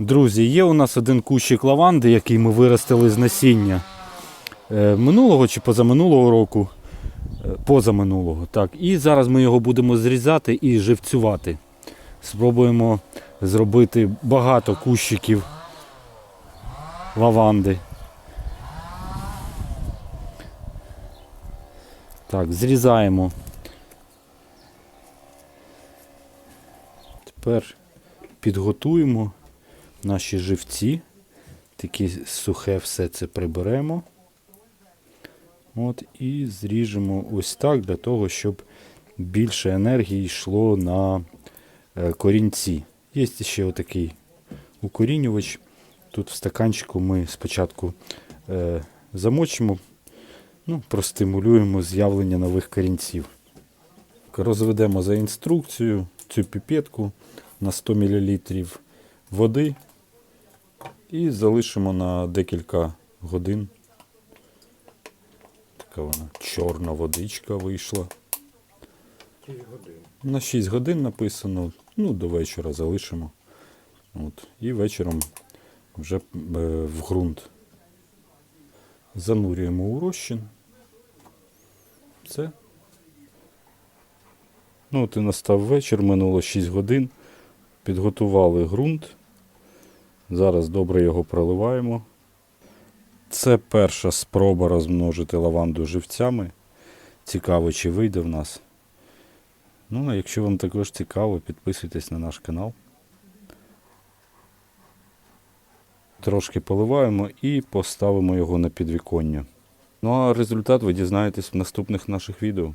Друзі, є у нас один кущик лаванди, який ми виростили з насіння е, минулого чи позаминулого року. Е, Позаминулого, так. І зараз ми його будемо зрізати і живцювати. Спробуємо зробити багато кущиків лаванди. Так, зрізаємо. Тепер підготуємо наші живці. Такі сухе все це приберемо. От, і зріжемо ось так, для того, щоб більше енергії йшло на е, корінці. Є ще отакий укорінювач. Тут в стаканчику ми спочатку е, замочимо, ну, простимулюємо з'явлення нових корінців. Розведемо за інструкцією цю піпетку на 100 мл води і залишимо на декілька годин. Така вона чорна водичка вийшла. На 6 годин написано, ну, до вечора залишимо. От. І вечором вже е, в ґрунт. Занурюємо у розчин. Все. Ну, от і настав вечір, минуло 6 годин. Підготували ґрунт. Зараз добре його проливаємо. Це перша спроба розмножити лаванду живцями. Цікаво, чи вийде в нас. Ну, а якщо вам також цікаво, підписуйтесь на наш канал. Трошки поливаємо і поставимо його на підвіконня. Ну а результат ви дізнаєтесь в наступних наших відео.